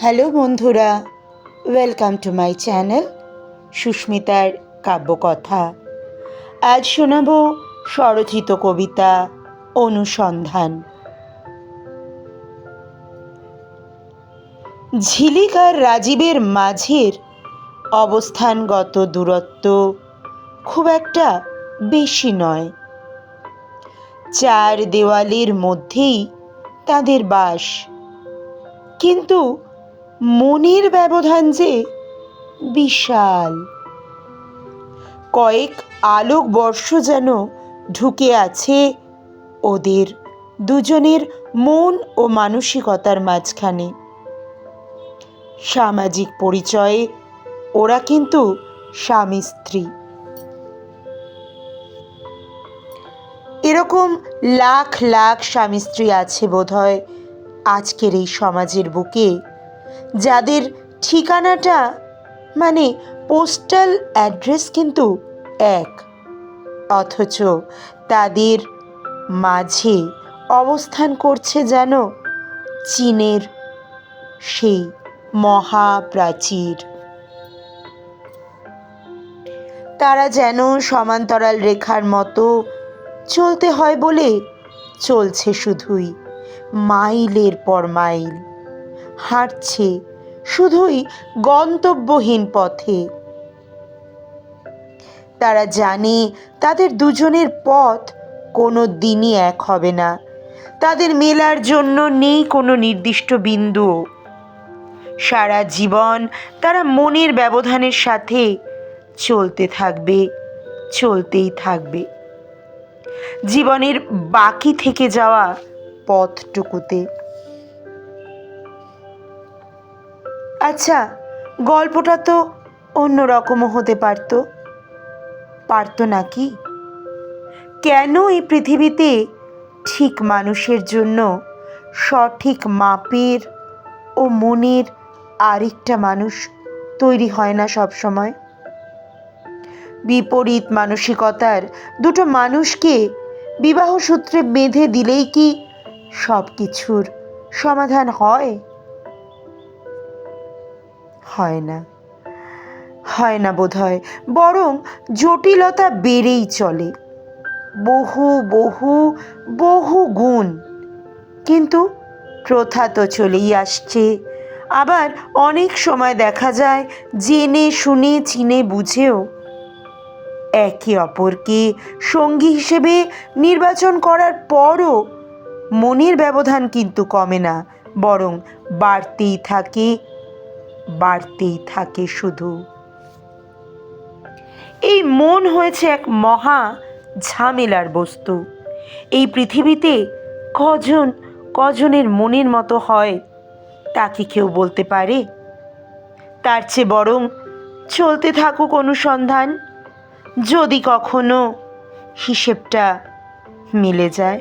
Hello বন্ধুরা welcome to my channel সুস্মিতার কাব্যকথা। আজ শোনাব স্বরচিত কবিতা, অনুসন্ধান। ঝিলিক আর রাজীবের মাঝের অবস্থানগত দূরত্ব খুব একটা বেশি নয়। চার দেওয়ালের মধ্যেই তাদের বাস। কিন্তু মনের ব্যবধান যে বিশাল। কয়েক আলোক বর্ষ যেন ঢুকে আছে ওদের দুজনের মন ও মানসিকতার মাঝখানে। সামাজিক পরিচয়ে ওরা কিন্তু স্বামী, স্ত্রী। এরকম লাখ লাখ স্বামী, স্ত্রী আছে বোধহয় আজকের এই সমাজের বুকে। যাদের ঠিকানাটা মানে পোস্টাল অ্যাড্রেস কিন্তু এক। অথচ তাদের মাঝে অবস্থান করছে যেন চীনের সেই মহাপ্রাচীর। তারা যেন সমান্তরাল রেখার মতো চলতে হয় বলে চলছে শুধুই মাইলের পর মাইল। হাঁটছে, শুধুই গন্তব্যহীন পথে। তারা জানে তাদের দুজনের পথ কোনো দিনই এক হবে না। তাদের মেলার জন্য নেই কোনো নির্দিষ্ট বিন্দু। সারা জীবন তারা মনের ব্যবধানের সাথে চলতে থাকবে, চলতেই থাকবে। জীবনের বাকি থেকে যাওয়া পথটুকুতে। আচ্ছা গল্পটা তো অন্য রকমও হতে পারতো। পারতো নাকি কেন এই পৃথিবীতে ঠিক মানুষের জন্য সঠিক মাপের ও মনের আরেকটা মানুষ তৈরি হয় না সব সময় বিপরীত মানসিকতার দুটো মানুষকে বিবাহ সূত্রে বেঁধে দিলেই কি সব কিছুর সমাধান হয়? হয় না। হয় না বোধ হয় বরং জটিলতা বেড়েই চলে। বহু বহু বহু গুণ। কিন্তু প্রথা তো চলেই আসছে। আবার অনেক সময় দেখা যায়, জেনে, শুনে, চিনে, বুঝেও একে অপরকে সঙ্গী হিসেবে নির্বাচন করার পরও মনের ব্যবধান কিন্তু কমে না, বরং বাড়তেই থাকে বাড়তেই থাকে শুধু। এই মন হয়েছে এক মহা ঝামেলার বস্তু। এই পৃথিবীতে কজন, কজনের মনের মতো হয়, তা কি কেউ বলতে পারে? তার চেয়ে বরং চলতে থাকুক অনুসন্ধান, যদি কখনো হিসেবটা মিলে যায়।